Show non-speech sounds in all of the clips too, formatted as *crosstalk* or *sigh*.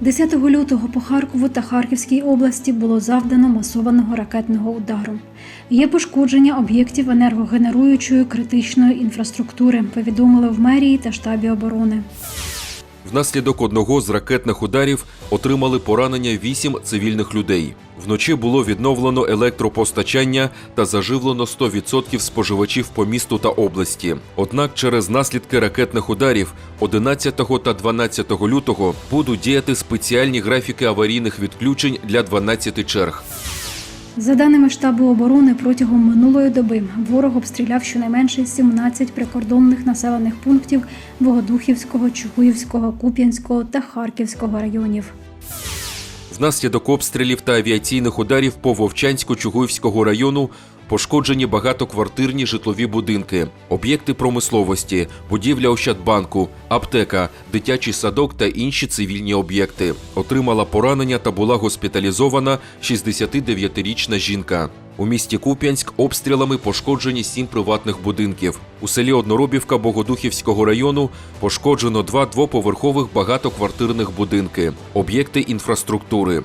10 лютого по Харкову та Харківській області було завдано масованого ракетного удару. Є пошкодження об'єктів енергогенеруючої критичної інфраструктури, повідомили в мерії та штабі оборони. Внаслідок одного з ракетних ударів отримали поранення вісім цивільних людей. Вночі було відновлено електропостачання та заживлено 100% споживачів по місту та області. Однак через наслідки ракетних ударів 11 та 12 лютого будуть діяти спеціальні графіки аварійних відключень для 12 черг. За даними штабу оборони, протягом минулої доби ворог обстріляв щонайменше 17 прикордонних населених пунктів Богодухівського, Чугуївського, Куп'янського та Харківського районів. Внаслідок обстрілів та авіаційних ударів по Вовчанську-Чугуївського району пошкоджені багатоквартирні житлові будинки, об'єкти промисловості, будівля Ощадбанку, аптека, дитячий садок та інші цивільні об'єкти. Отримала поранення та була госпіталізована 69-річна жінка. У місті Куп'янськ обстрілами пошкоджені сім приватних будинків. У селі Одноробівка Богодухівського району пошкоджено два двоповерхових багатоквартирних будинки, об'єкти інфраструктури.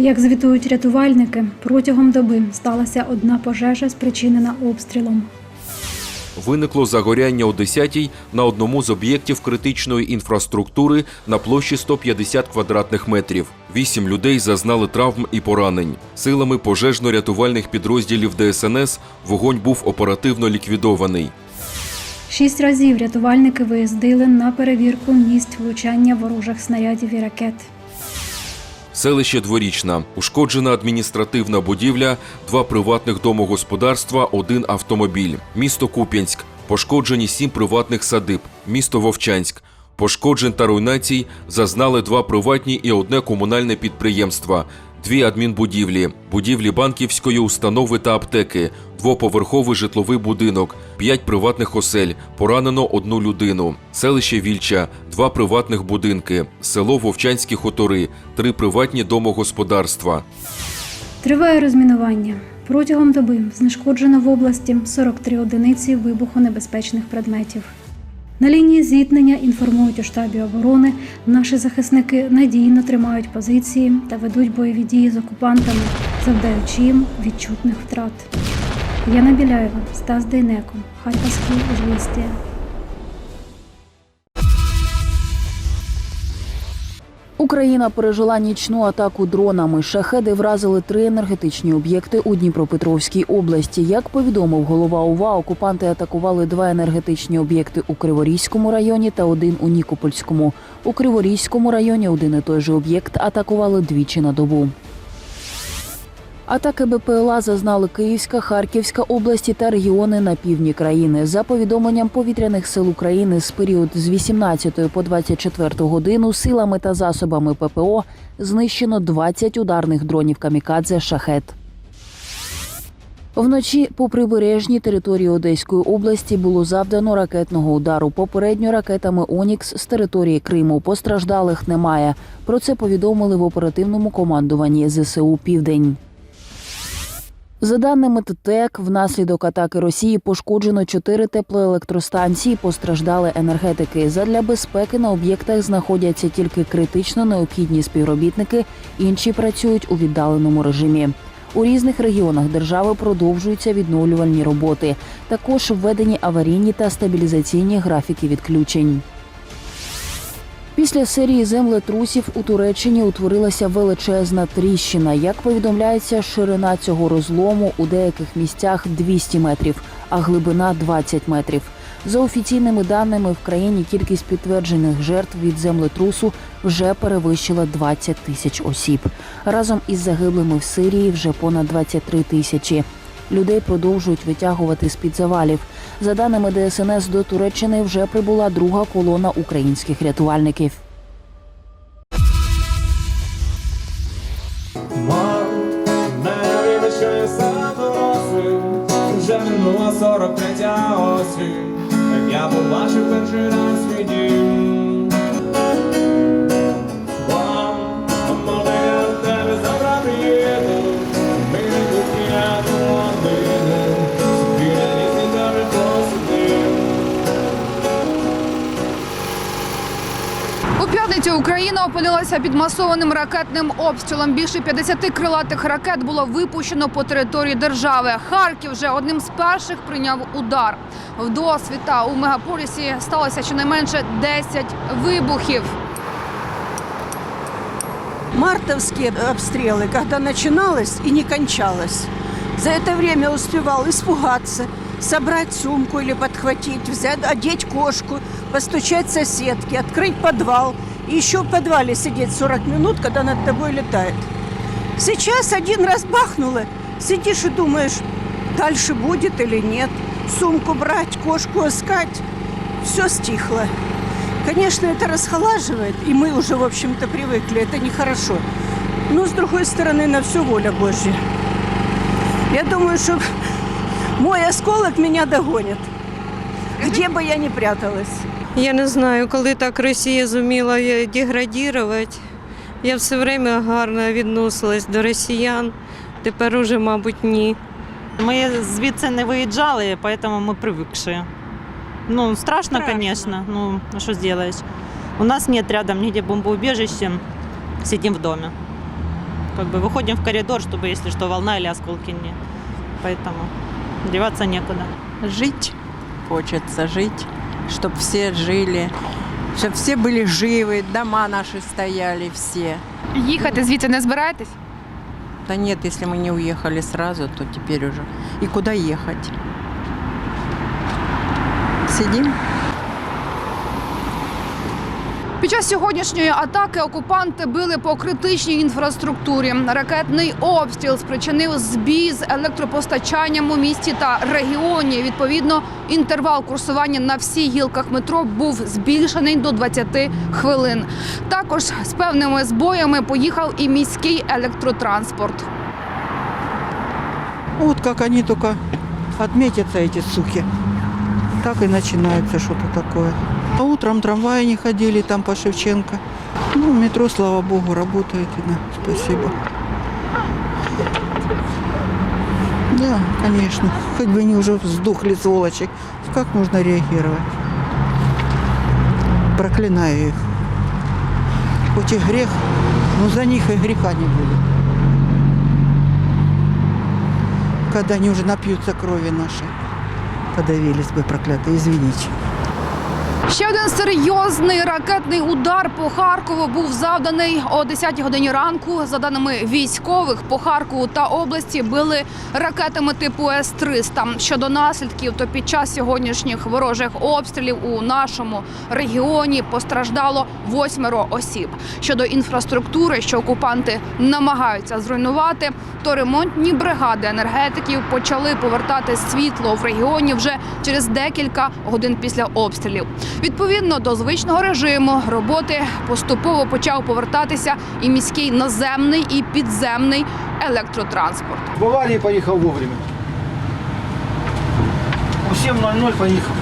Як звітують рятувальники, протягом доби сталася одна пожежа, спричинена обстрілом. Виникло загоряння о 10-й на одному з об'єктів критичної інфраструктури на площі 150 квадратних метрів. Вісім людей зазнали травм і поранень. Силами пожежно-рятувальних підрозділів ДСНС вогонь був оперативно ліквідований. Шість разів рятувальники виїздили на перевірку місць влучання ворожих снарядів і ракет. Селище Дворічна, ушкоджена адміністративна будівля, два приватних домогосподарства, один автомобіль. Місто Куп'янськ, пошкоджені сім приватних садиб. Місто Вовчанськ. Пошкоджень та руйнацій зазнали два приватні і одне комунальне підприємства, дві адмінбудівлі, будівлі банківської установи та аптеки, двоповерховий житловий будинок, п'ять приватних осель, поранено одну людину. Селище Вільча, два приватних будинки, село Вовчанські хутори, три приватні домогосподарства. Триває розмінування. Протягом доби знешкоджено в області 43 одиниці вибухонебезпечних предметів. На лінії зіткнення інформують у штабі оборони. Наші захисники надійно тримають позиції та ведуть бойові дії з окупантами, завдаючи їм відчутних втрат. Яна Біляєва, Стас Дейнеко, Харківські звістя. Україна пережила нічну атаку дронами. Шахеди вразили три енергетичні об'єкти у Дніпропетровській області. Як повідомив голова УВА, окупанти атакували два енергетичні об'єкти у Криворізькому районі та один у Нікопольському. У Криворізькому районі один і той же об'єкт атакували двічі на добу. Атаки БПЛА зазнали Київська, Харківська області та регіони на півдні країни. За повідомленням повітряних сил України з період з 18 по 24 годину силами та засобами ППО знищено 20 ударних дронів камікадзе шахет. Вночі по прибережній території Одеської області було завдано ракетного удару. Попередньо ракетами Онікс з території Криму постраждалих немає. Про це повідомили в оперативному командуванні ЗСУ Південь. За даними ТТЕК, внаслідок атаки Росії пошкоджено чотири теплоелектростанції. Постраждали енергетики. Задля безпеки на об'єктах знаходяться тільки критично необхідні співробітники. Інші працюють у віддаленому режимі. У різних регіонах держави продовжуються відновлювальні роботи. Також введені аварійні та стабілізаційні графіки відключень. Після серії землетрусів у Туреччині утворилася величезна тріщина. Як повідомляється, ширина цього розлому у деяких місцях 200 метрів, а глибина 20 метрів. За офіційними даними, в країні кількість підтверджених жертв від землетрусу вже перевищила 20 тисяч осіб. Разом із загиблими в Сирії вже понад 23 тисячі. Людей продовжують витягувати з під завалів. За даними ДСНС, до Туреччини вже прибула друга колона українських рятувальників. Україна опинилася під масованим ракетним обстрілом. Більше 50 крилатих ракет було випущено по території держави. Харків вже одним з перших прийняв удар. Вдосвіта у мегаполісі сталося щонайменше 10 вибухів. мартовские обстрелы, когда начиналось и не кончалось. За это время успевал испугаться, собрать сумку или подхватить, взять, одеть кошку, постучать соседке, открыть подвал. И еще в подвале сидеть 40 минут, когда над тобой летает. Сейчас один раз бахнуло, сидишь и думаешь, дальше будет или нет. Сумку брать, кошку искать. Все стихло. Конечно, это расхолаживает, и мы уже, в общем-то, привыкли, это нехорошо. Но, с другой стороны, на все воля Божья. Я думаю, что мой осколок меня догонит, где бы я ни пряталась. Я не знаю, коли так Росія зуміла е, деградувати. Я все время гарно відносилась до росіян. Тепер уже, мабуть, ні. Ми звідси не виїжджали, тому ми привикші. Ну, страшно, Страшно. конечно. Ну, а что сделаешь? У нас нет рядом нигде бомбоубежища. Сидим в доме. Как бы выходим в коридор, чтобы, если что, волна или осколки не. Поэтому деваться некуда. жить, хочется жить, чтобы все жили, чтобы все были живы, дома наши стояли все. Їхати звідси не збираєтесь? Да нет, если мы не уехали сразу, то теперь уже. И куда ехать? Сидим? Під час сьогоднішньої атаки окупанти били по критичній інфраструктурі. Ракетний обстріл спричинив збій з електропостачанням у місті та регіоні. Відповідно, інтервал курсування на всіх гілках метро був збільшений до 20 хвилин. Також з певними збоями поїхав і міський електротранспорт. Вот как они только отметятся, эти суки, так и начинается что-то такое. А утром трамваи не ходили там по Шевченко. Ну, метро, слава богу. Да, спасибо. Да, конечно. Хоть бы они уже сдохли, сволочи. Как можно реагировать? Проклинаю их. Хоть и грех, но за них и греха не будет. когда они уже напьются крови нашей. Подавились бы проклятые, извините. Ще один серйозний ракетний удар по Харкову був завданий о 10 годині ранку. За даними військових, по Харкову та області били ракетами типу С-300. Щодо наслідків, то під час сьогоднішніх ворожих обстрілів у нашому регіоні постраждало восьмеро осіб. Щодо інфраструктури, що окупанти намагаються зруйнувати, то ремонтні бригади енергетиків почали повертати світло в регіоні вже через декілька годин після обстрілів. Відповідно до звичного режиму роботи поступово почав повертатися і міський наземний і підземний електротранспорт. В аварії поїхав вовремя. У 7.00 поїхав.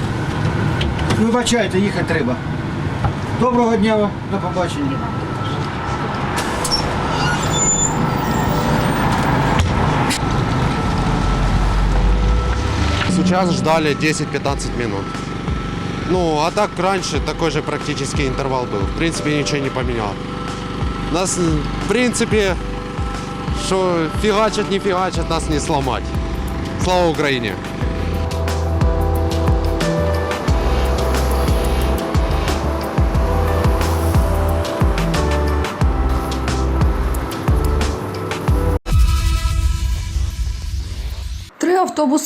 Вибачайте, їхати треба. Доброго дня до побачення. Сейчас ждали 10-15 минут. Ну, а так раньше такой же практически интервал был. В принципе, ничего не поменял. Нас, в принципе, что фигачат, не фигачат, нас не сломать. Слава Украине!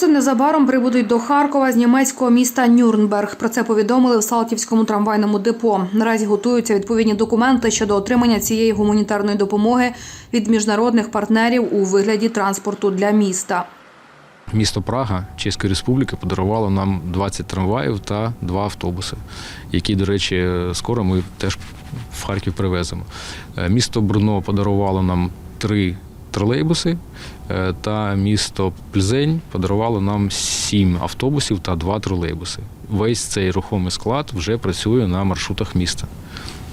Автобуси незабаром прибудуть до Харкова з німецького міста Нюрнберг. Про це повідомили в Салтівському трамвайному депо. Наразі готуються відповідні документи щодо отримання цієї гуманітарної допомоги від міжнародних партнерів у вигляді транспорту для міста. Місто Прага Чеської Республіки подарувало нам 20 трамваїв та два автобуси, які, до речі, скоро ми теж в Харків привеземо. Е, Місто Брно подарувало нам три тролейбуси, та місто Пльзень подарувало нам сім автобусів та два тролейбуси. Весь цей рухомий склад вже працює на маршрутах міста.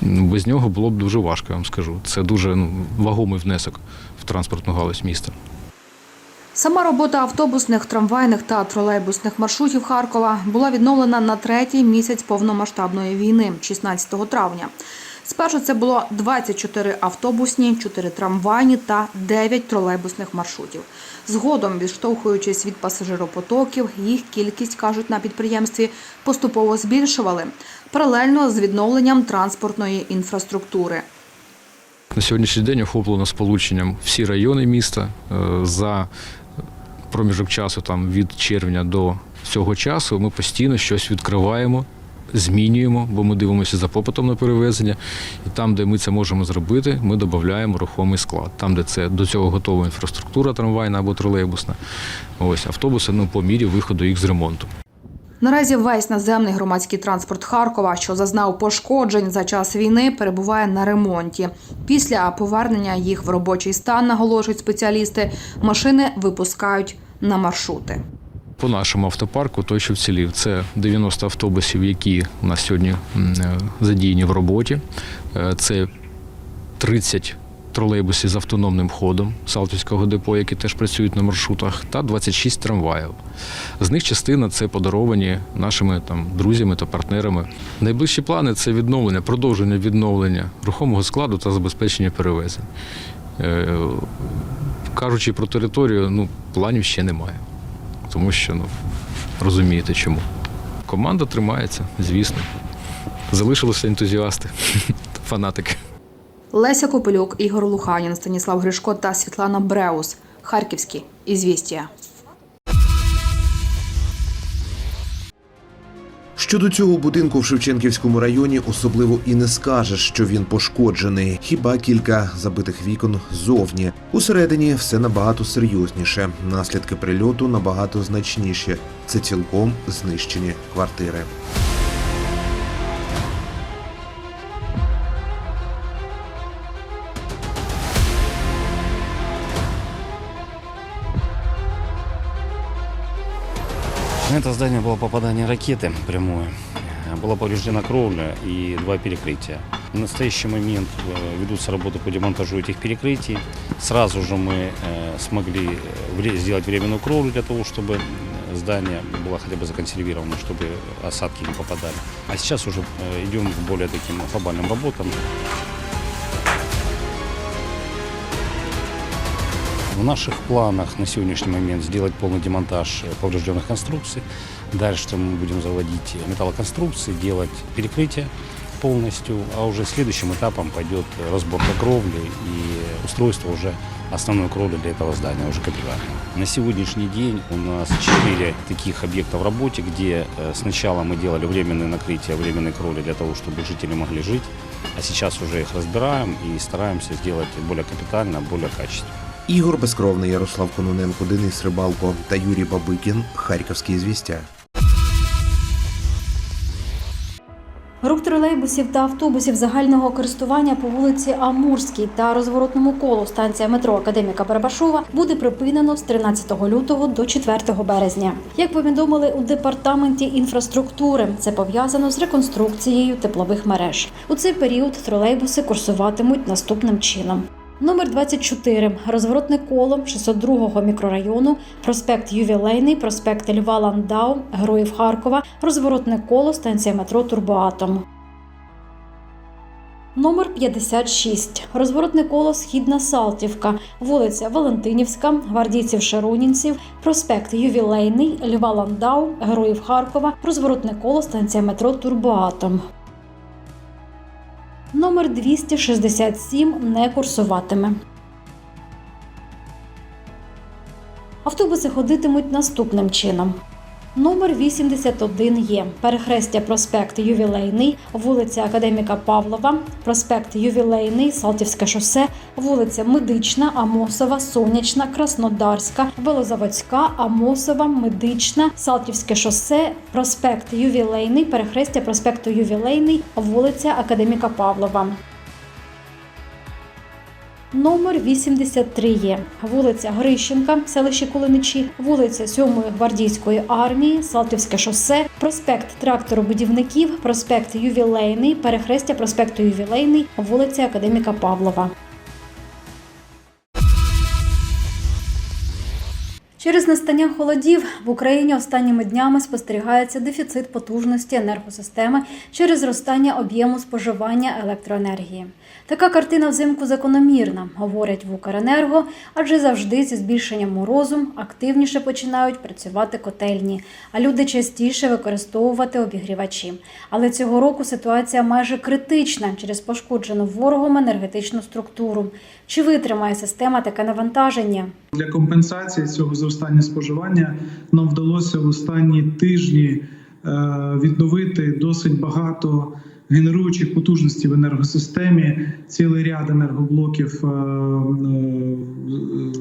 Без нього було б дуже важко, я вам скажу. Це дуже ну, вагомий внесок в транспортну галузь міста. Сама робота автобусних, трамвайних та тролейбусних маршрутів Харкова була відновлена на третій місяць повномасштабної війни, 16 травня. Спершу це було 24 автобусні, 4 трамвайні та 9 тролейбусних маршрутів. Згодом, відштовхуючись від пасажиропотоків, їх кількість, кажуть на підприємстві, поступово збільшували паралельно з відновленням транспортної інфраструктури. На сьогоднішній день охоплено сполученням всі райони міста Е, за проміжок часу, там від червня до цього часу, ми постійно щось відкриваємо. Змінюємо, бо ми дивимося за попитом на перевезення, і там, де ми це можемо зробити, ми додаємо рухомий склад. Там, де це до цього готова інфраструктура трамвайна або тролейбусна, ось автобуси ну по мірі виходу їх з ремонту. Наразі весь наземний громадський транспорт Харкова, що зазнав пошкоджень за час війни, перебуває на ремонті. Після повернення їх в робочий стан, наголошують спеціалісти, машини випускають на маршрути. По нашому автопарку той, що вцілів, це 90 автобусів, які у нас сьогодні е, задіяні в роботі. Е, Це 30 тролейбусів з автономним ходом Салтівського депо, які теж працюють на маршрутах, та 26 трамваїв. З них частина це подаровані нашими там друзями та партнерами. Найближчі плани це відновлення, продовження відновлення рухомого складу та забезпечення перевезень. Е, Кажучи про територію, ну планів ще немає тому що ну, розумієте чому. Команда тримається, звісно. Залишилися ентузіасти, *laughs* фанатики. Леся Копилюк, Ігор Луханін, Станіслав Гришко та Світлана Бреус. Харківські. Ізвістія. Щодо цього будинку в Шевченківському районі особливо і не скажеш, що він пошкоджений. Хіба кілька забитих вікон зовні. Усередині все набагато серйозніше. Наслідки прильоту набагато значніші. Це цілком знищені квартири. На это здание было попадание ракеты прямое. Была повреждена кровля и два перекрытия. В настоящий момент э, ведутся работы по демонтажу этих перекрытий. Сразу же мы э, смогли э, сделать временную кровлю для того, чтобы здание было хотя бы законсервировано, чтобы осадки не попадали. А сейчас уже идем к более таким глобальным работам. В наших планах на сегодняшний момент сделать полный демонтаж поврежденных конструкций. Дальше мы будем заводить металлоконструкции, делать перекрытие полностью, а уже следующим этапом пойдет разборка кровли и устройство уже основной кровли для этого здания, уже капитального. На сегодняшний день у нас четыре таких объекта в работе, где э, сначала мы делали временное накрытие временной кровли для того, чтобы жители могли жить, а сейчас уже их разбираем и стараемся сделать более капитально, более качественно. Ігор Безкровний, Ярослав Кононенко, Денис Рибалко та Юрій Бабикін. Харківські звістя. Рух тролейбусів та автобусів загального користування по вулиці Амурській та розворотному колу станція метро Академіка Барабашова буде припинено з 13 лютого до 4 березня. Як повідомили у департаменті інфраструктури, це пов'язано з реконструкцією теплових мереж. У цей період тролейбуси курсуватимуть наступним чином. Номер 24. Розворотне коло 602-го мікрорайону, проспект Ювілейний, проспект Льва Ландау, Героїв Харкова, розворотне коло, станція метро Турбоатом. Номер 56. Розворотне коло Східна Салтівка, вулиця Валентинівська, гвардійців Шарунінців, проспект Ювілейний, Льва Ландау, Героїв Харкова, розворотне коло, станція метро Турбоатом. Номер 267 не курсуватиме. Автобуси ходитимуть наступним чином. Номер 81 є перехрестя проспект Ювілейний, вулиця Академіка Павлова, проспект Ювілейний, Салтівське шосе, вулиця Медична, Амосова, Сонячна, Краснодарська, Велозаводська, Амосова, Медична, Салтівське шосе, проспект Ювілейний, перехрестя проспекту Ювілейний, вулиця Академіка Павлова. Номер 83 є. Вулиця Грищенка, селище Кулиничі, вулиця 7-ї гвардійської армії, Салтівське шосе, проспект тракторобудівників, проспект Ювілейний, перехрестя проспекту Ювілейний, вулиця Академіка Павлова. Через настання холодів в Україні останніми днями спостерігається дефіцит потужності енергосистеми через зростання об'єму споживання електроенергії. Така картина взимку закономірна, говорять в Укренерго, адже завжди зі збільшенням морозу активніше починають працювати котельні, а люди частіше використовувати обігрівачі. Але цього року ситуація майже критична через пошкоджену ворогом енергетичну структуру. Чи витримає система таке навантаження? Для компенсації цього зростання споживання нам вдалося в останні тижні е, відновити досить багато генеруючих потужностей в енергосистемі. Цілий ряд енергоблоків е, е,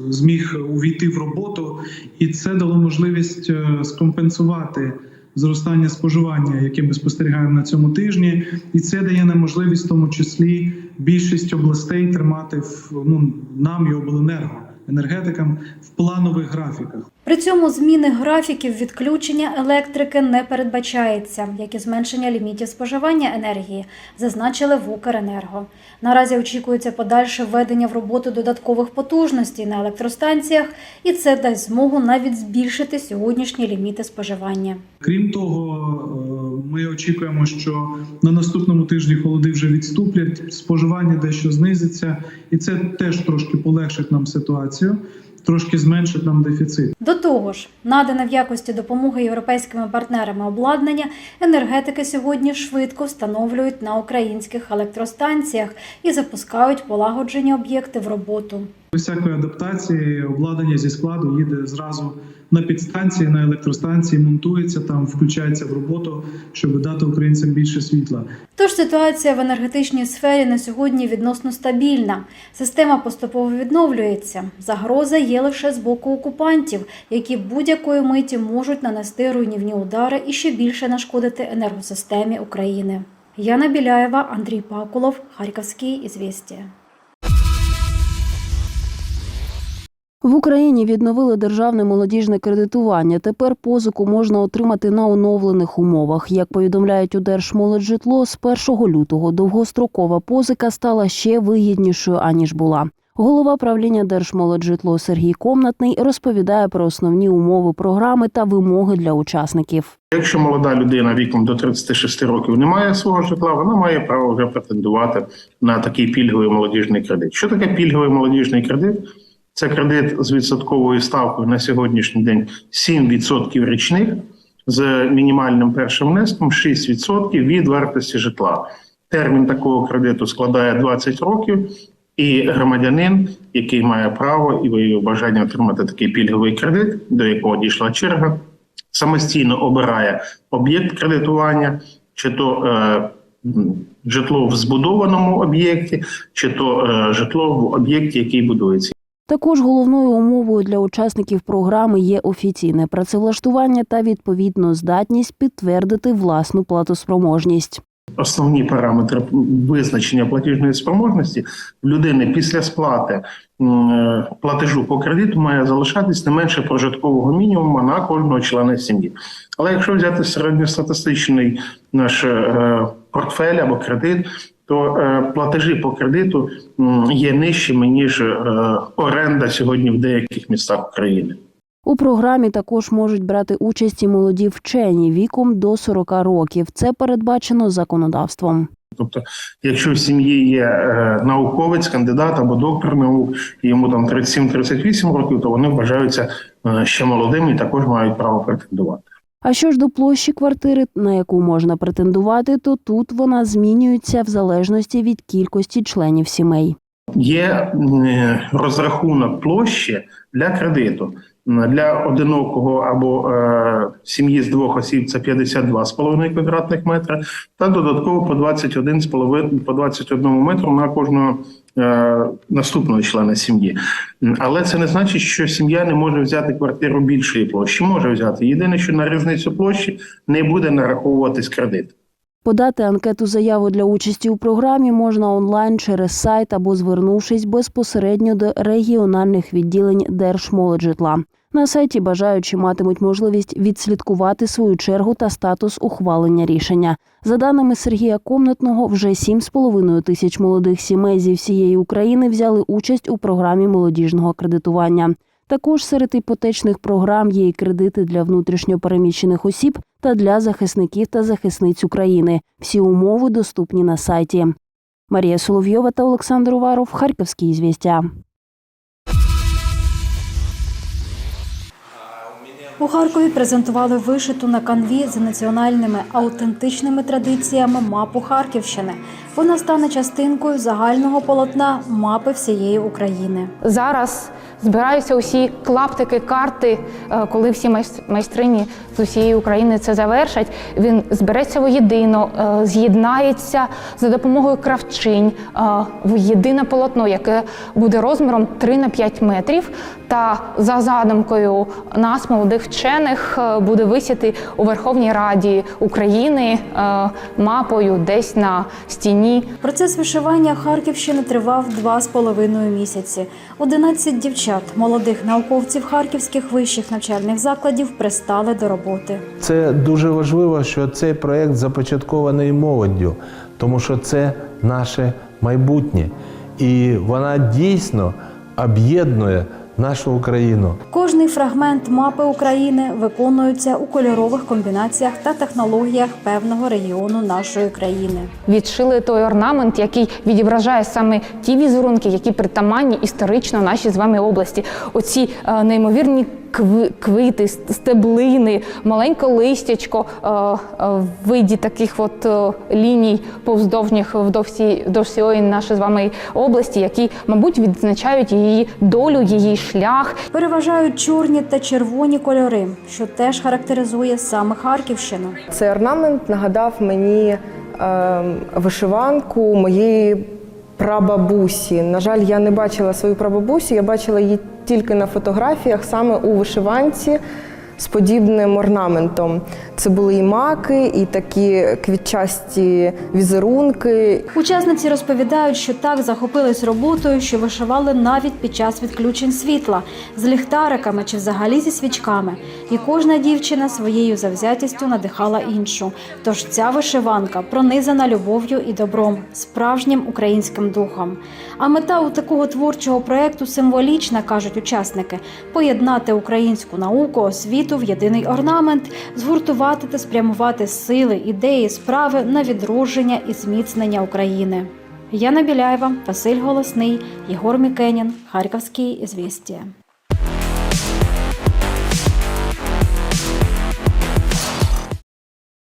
зміг увійти в роботу, і це дало можливість скомпенсувати. Зростання споживання, яке ми спостерігаємо на цьому тижні, і це дає нам можливість, в тому числі, більшість областей тримати в ну нам і обленерго енергетикам в планових графіках. При цьому зміни графіків відключення електрики не передбачається, як і зменшення лімітів споживання енергії, зазначили в Укренерго. Наразі очікується подальше введення в роботу додаткових потужностей на електростанціях, і це дасть змогу навіть збільшити сьогоднішні ліміти споживання. Крім того, е, ми очікуємо, що на наступному тижні холоди вже відступлять, споживання дещо знизиться, і це теж трошки полегшить нам ситуацію, трошки зменшить нам дефіцит. До того ж, надане в якості допомоги європейськими партнерами обладнання енергетики сьогодні швидко встановлюють на українських електростанціях і запускають полагоджені об'єкти в роботу. Всякої адаптації обладнання зі складу їде зразу на підстанції, на електростанції, монтується там, включається в роботу, щоб дати українцям більше світла. Тож ситуація в енергетичній сфері на сьогодні відносно стабільна. Система поступово відновлюється. Загроза є лише з боку окупантів, які будь-якої миті можуть нанести руйнівні удари і ще більше нашкодити енергосистемі України. Яна Біляєва, Андрій Пакулов, Харківський ізвістія. В Україні відновили державне молодіжне кредитування. Тепер позику можна отримати на оновлених умовах. Як повідомляють у Держмолоджитло, з 1 лютого довгострокова позика стала ще вигіднішою аніж була. Голова правління Держмолоджитло Сергій Комнатний розповідає про основні умови програми та вимоги для учасників. Якщо молода людина віком до 36 років не має свого житла, вона має право вже претендувати на такий пільговий молодіжний кредит. Що таке пільговий молодіжний кредит? Це кредит з відсотковою ставкою на сьогоднішній день 7% річних з мінімальним першим внеском 6% від вартості житла. Термін такого кредиту складає 20 років, і громадянин, який має право і виявив бажання отримати такий пільговий кредит, до якого дійшла черга, самостійно обирає об'єкт кредитування, чи то е, житло в збудованому об'єкті, чи то е, житло в об'єкті, який будується. Також головною умовою для учасників програми є офіційне працевлаштування та відповідно здатність підтвердити власну платоспроможність. Основні параметри визначення платіжної спроможності людини після сплати платежу по кредиту має залишатись не менше прожиткового мінімуму на кожного члена сім'ї. Але якщо взяти середньостатистичний наш е, портфель або кредит, то е, платежі по кредиту є нижчими ніж е, оренда сьогодні в деяких містах України. У програмі також можуть брати участь і молоді вчені віком до 40 років. Це передбачено законодавством. Тобто, якщо в сім'ї є е, науковець, кандидат або доктор наук, і йому там 37-38 років, то вони вважаються ще молодими і також мають право претендувати. А що ж до площі квартири, на яку можна претендувати, то тут вона змінюється в залежності від кількості членів сімей. Є е, розрахунок площі для кредиту. Для одинокого або е, сім'ї з двох осіб це 52,5 квадратних метра, та додатково по 21,5 по 21 метру на кожного е, наступного члена сім'ї. Але це не значить, що сім'я не може взяти квартиру більшої площі. Може взяти. Єдине, що на різницю площі не буде нараховуватись кредит. Подати анкету заяву для участі у програмі можна онлайн через сайт або звернувшись безпосередньо до регіональних відділень Держмолоджитла. На сайті бажаючі матимуть можливість відслідкувати свою чергу та статус ухвалення рішення. За даними Сергія Комнатного, вже 7,5 тисяч молодих сімей зі всієї України взяли участь у програмі молодіжного кредитування. Також серед іпотечних програм є і кредити для внутрішньопереміщених осіб та для захисників та захисниць України. Всі умови доступні на сайті. Марія Соловйова та Олександр Уваров, Харківські звістя. У Харкові презентували вишиту на канві з національними аутентичними традиціями мапу Харківщини. Вона стане частинкою загального полотна мапи всієї України. Зараз збираються усі клаптики карти, е, коли всі майстрині з усієї України це завершать. Він збереться воєдино, е, з'єднається за допомогою кравчинь е, в єдине полотно, яке буде розміром 3 на 5 метрів. Та за задумкою нас, молодих вчених, буде висіти у Верховній Раді України мапою десь на стіні Процес вишивання Харківщини тривав два з половиною місяці. 11 дівчат, молодих науковців харківських вищих навчальних закладів, пристали до роботи. Це дуже важливо, що цей проект започаткований молоддю, тому що це наше майбутнє. І вона дійсно об'єднує нашу Україну. Кожний фрагмент мапи України виконується у кольорових комбінаціях та технологіях певного регіону нашої країни. відшили той орнамент, який відображає саме ті візерунки, які притаманні історично нашій з вами області. Оці е, неймовірні квіти, стеблини, маленьке листячко е, е, в виді таких от е, ліній повздовжніх вдовж всі- всієї нашої з вами області, які, мабуть, відзначають її долю, її шлях. Переважають чорні та червоні кольори, що теж характеризує саме Харківщину. Цей орнамент нагадав мені е, вишиванку моєї прабабусі. На жаль, я не бачила свою прабабусю, я бачила її тільки на фотографіях, саме у вишиванці з подібним орнаментом. Це були і маки, і такі квітчасті візерунки. Учасниці розповідають, що так захопились роботою, що вишивали навіть під час відключень світла з ліхтариками чи взагалі зі свічками. І кожна дівчина своєю завзятістю надихала іншу. Тож ця вишиванка пронизана любов'ю і добром, справжнім українським духом. А мета у такого творчого проекту символічна, кажуть учасники: поєднати українську науку, освіту в єдиний орнамент, згуртувати та спрямувати сили, ідеї, справи на відродження і зміцнення України. Яна Біляєва, Василь Голосний, Єгор Мікенін, Харківські звістія.